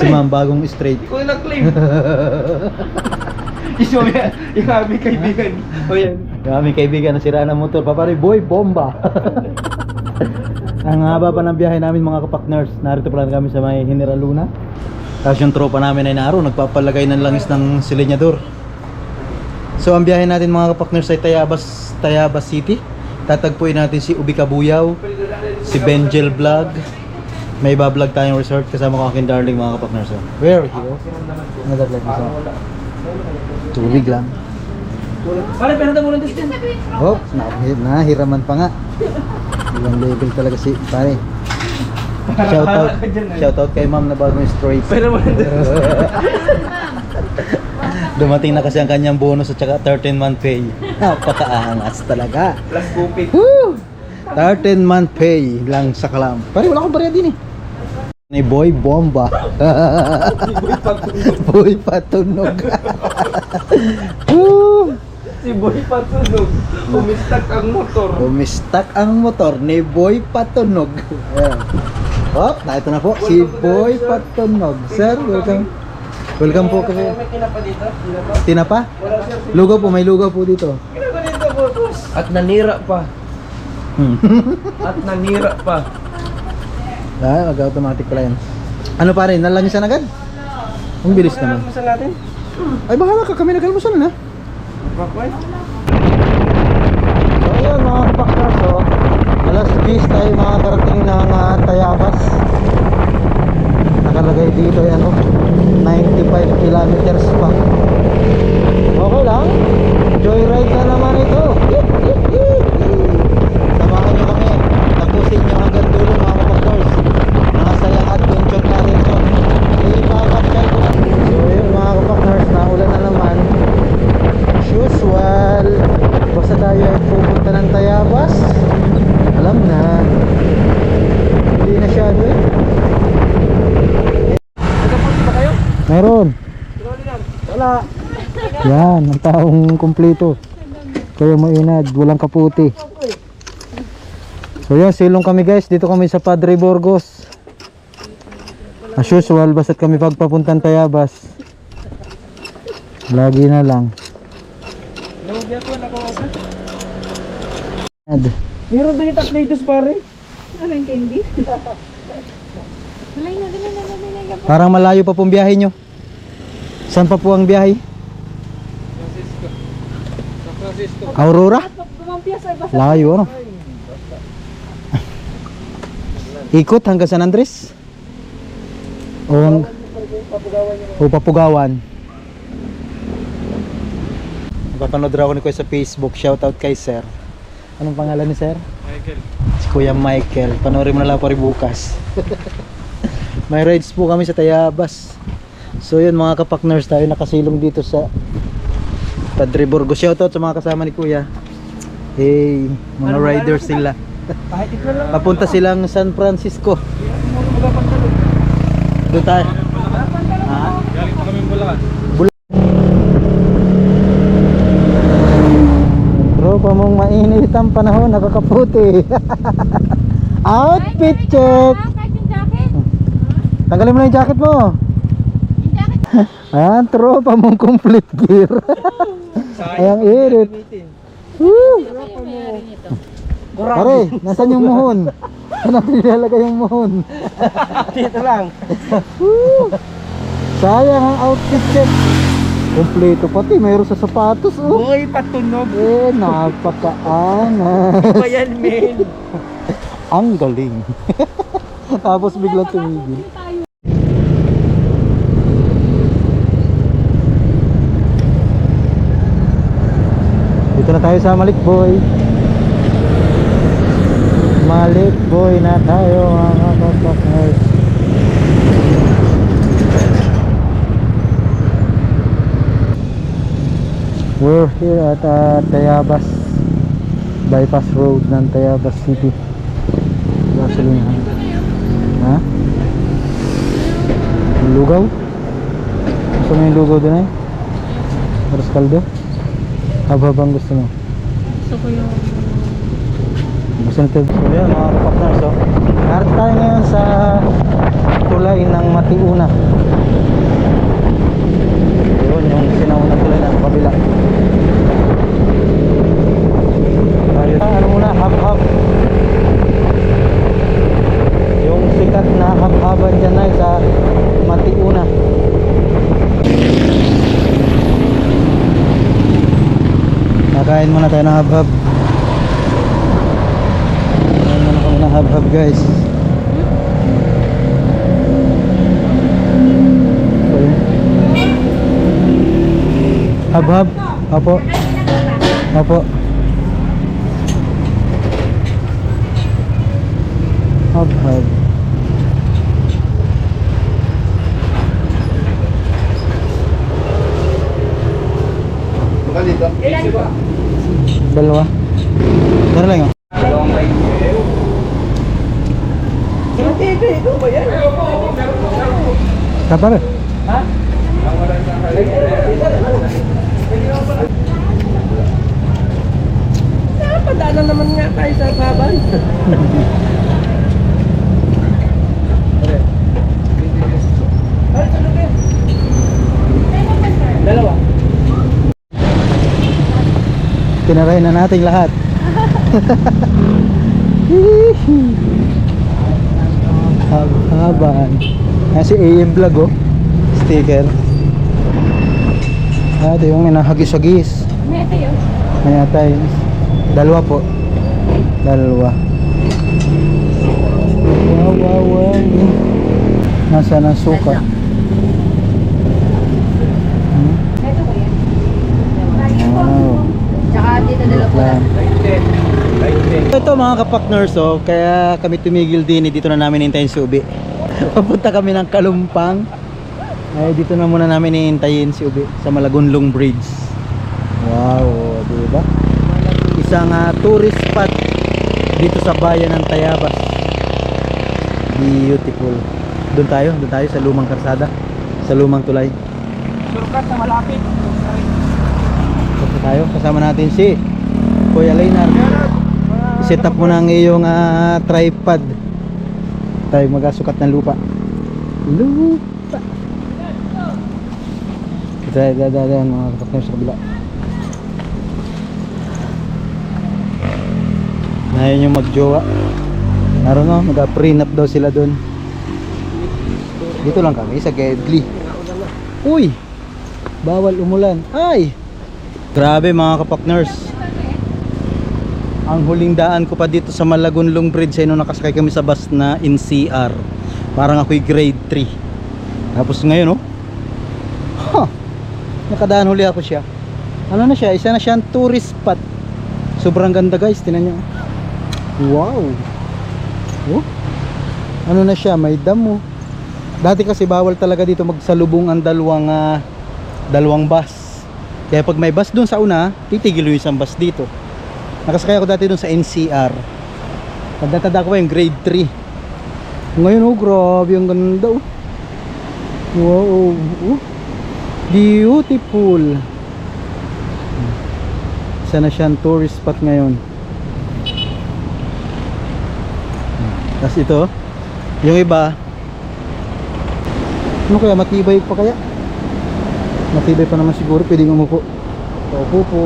Si ma'am, bagong straight. Ikaw na claim. Iso yan. Yung aming kaibigan. O yan. Yung aming kaibigan na sira ng motor, papari, boy, bomba! Ang haba pa ng biyahe namin mga kapakners, narito pa lang kami sa may General Luna. Tapos yung tropa namin ay naroon, nagpapalagay ng langis ng silinyador. So ang biyahe natin mga kapakners ay Tayabas, Tayabas City. Tatagpuin natin si Ubi Kabuyaw, si Benjel Vlog. May iba-vlog tayong resort kasama ko aking darling mga kapakners. So, where are you? Another vlog isa. Tubig lang. Pare, pinata mo lang dito. Oh, nahir nahiraman pa nga. Ibang level talaga si pare. Shout out, shout out kay ma'am na bagong straight. Pero dito. Dumating na kasi ang kanyang bonus at saka 13 month pay. Napakaangas talaga. Last gupit. Woo! 13 month pay lang sa kalam. Pare, wala akong barya din eh. Ni Boy Bomba. Boy Patunog. Si Boy patunog. Umistak ang motor. Bumistak ang motor ni Boy Patunog. Ayan. Hop, na ito na po si Boy Patunog. Sir, welcome. Welcome po? Kinapa? Tinapa? Lugaw po, may lugaw po dito. Kinapa dito po, boss. At nanira pa. Hmm. At nanira pa. Ah, mag-automatic pala yan. Ano pa rin, nalangisan agad? Ang bilis naman. Ano natin? Ay, bahala ka, kami nag-almusal na. Bakway? So, ayun mga kapakras, oh. Alas 10 tayo mga karating ng uh, Tayabas. Nakalagay dito yan, oh. 95 kilometers pa. Okay lang. Joyride na naman ito. Samahan nyo kami. Tapusin nyo hanggang dulo mga kapakras. Mga sayang adventure natin ito. Ipapatay ko lang. So, yun mga kapakras, naulan na naman as usual basta tayo ay pupunta ng Tayabas alam na hindi na siya ano eh Nagkapunta ba kayo? Meron wala yan ang taong kumpleto kaya mainad walang kaputi so yan silong kami guys dito kami sa Padre Burgos as usual basta't kami pagpapuntang Tayabas lagi na lang. Ad. Meron din yung Tatlatus pare. Ano yung candy? Malay na, dali na, dali na. Parang malayo pa pong biyahe nyo. Saan pa po ang biyahe? Francisco. San Francisco. Aurora? Layo ano? Ikot hanggang San Andres? O, o Papugawan? Napapanood raw ako ni Kuya sa Facebook. Shoutout kay Sir. Anong pangalan ni Sir? Michael. Si Kuya Michael. Panoorin mo na lang pa rin bukas. May rides po kami sa Tayabas. So yun mga kapakners tayo nakasilong dito sa Padre Burgos. Shoutout sa mga kasama ni Kuya. Hey, mga riders sila. Papunta silang San Francisco. Doon tayo. Ha? Galing pa kami Bulacan. Tropa mong mainit ang panahon, nakakaputi. Outfit check! Tanggalin mo na yung jacket mo. Yung jacket. Ah, tropa mong complete gear. Ayang irit. Woo! Pare, nasan yung muhon? Saan natin nilalagay yung muhon? Dito lang. Sayang ang outfit check. Kompleto pati, mayroon sa sapatos. Oh. Boy patunog. Eh, napakaangas. Ba yan, men? Ang galing. Tapos biglang tumigil. Dito na tayo sa Malikboy. Malikboy na tayo mga kapakners. We're here at uh, Tayabas Bypass Road ng Tayabas City. Gasolina. Ha? Lugaw? Gusto mo yung lugaw doon eh? Aros kaldo? Haba bang gusto mo? Gusto ko yung... Gusto nito. So yan mga kapaknars. So, narito tayo ngayon sa tulay ng Matiuna. Yun, yung sinaunang tulay ng kabila. Ayun, ano muna, hab-hab. Yung sikat na hab-haban dyan na sa Matiuna. Nakain muna tayo ng hab-hab. Nakain muna kami ng hab-hab guys. Hab-hab. Opo. Opo. Hab-hab. Baka dito. Dalawa. Dalawa lang yun. Kabar eh. Padaanan naman nga tayo sa baban. Tinaray na natin lahat. Haban. Yan si AM Vlog oh. Sticker. Ah, ito yung minahagis-hagis. May tayo. Kaya tayo. Dalawa po. Dalawa. Wow, wow, wow. Nasa ng suka. Hmm? Ito ko yan. Wow. Tsaka dito dalawa ko lang. Ito mga kapakners oh, kaya kami tumigil din eh, dito na namin hintayin si Ubi. Papunta kami ng Kalumpang. Ay dito na muna namin hihintayin si Ubi sa Malagunlong Bridge. Wow, di ba? Isang ah, tourist spot dito sa bayan ng Tayabas. Beautiful. Doon tayo, doon tayo sa lumang karsada, sa lumang tulay. Surkat na malapit. Punta tayo, kasama natin si Kuya Leonard. I-set up mo na ang iyong ah, tripod. Tayo magasukat ng lupa. Lupa. Kita dadaan mga kapatid sa kabila. Ngayon yung magjowa. Naroon no, mag-prenup daw sila doon. Dito lang kami sa Gedli. Uy! Bawal umulan. Ay! Grabe mga kapakners. Ang huling daan ko pa dito sa Malagunlong Bridge ay nung nakasakay kami sa bus na NCR. Parang ako'y grade 3. Tapos ngayon oh. Ha! Nakadaan huli ako siya. Ano na siya? Isa na siyang tourist spot. Sobrang ganda guys. Tinan nyo. Wow! Oh. Ano na siya? May damo. Dati kasi bawal talaga dito magsalubong ang dalawang ah, dalawang bus. Kaya pag may bus doon sa una, titigil yung isang bus dito. Nakasakay ako dati doon sa NCR. Pagdatada ko yung grade 3. Ngayon oh, grabe ang ganda oh. Wow, oh, oh. Beautiful. Isa na siyang tourist spot ngayon. Tapos ito, yung iba, ano kaya, matibay pa kaya? Matibay pa naman siguro, pwedeng umupo. Upo po.